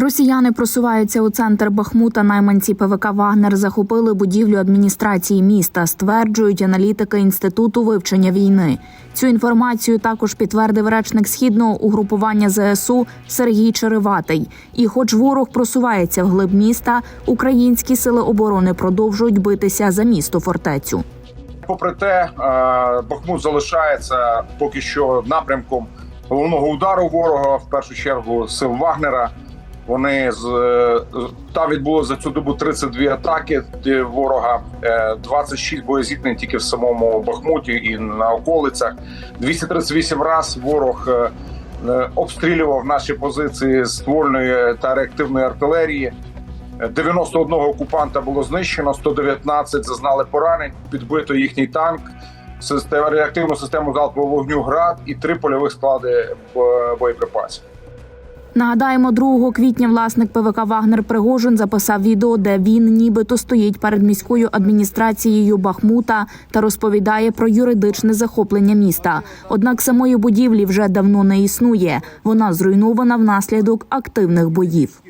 Росіяни просуваються у центр Бахмута. Найманці ПВК Вагнер захопили будівлю адміністрації міста. Стверджують аналітики інституту вивчення війни. Цю інформацію також підтвердив речник східного угрупування ЗСУ Сергій Череватий. І, хоч ворог просувається вглиб міста, українські сили оборони продовжують битися за місто фортецю. Попри те, е, Бахмут залишається поки що напрямком головного удару ворога, в першу чергу сил Вагнера. Вони з е, там відбуло за цю добу 32 атаки ворога, е, 26 боєзіткнень тільки в самому Бахмуті і на околицях. 238 разів ворог е, е, обстрілював наші позиції ствольної та реактивної артилерії. 91 окупанта було знищено, 119 зазнали поранень, підбито їхній танк, реактивну систему залпового вогню ГРАД і три польових склади е, боєприпасів. Нагадаємо, 2 квітня власник ПВК Вагнер Пригожин записав відео, де він нібито стоїть перед міською адміністрацією Бахмута та розповідає про юридичне захоплення міста. Однак самої будівлі вже давно не існує. Вона зруйнована внаслідок активних боїв.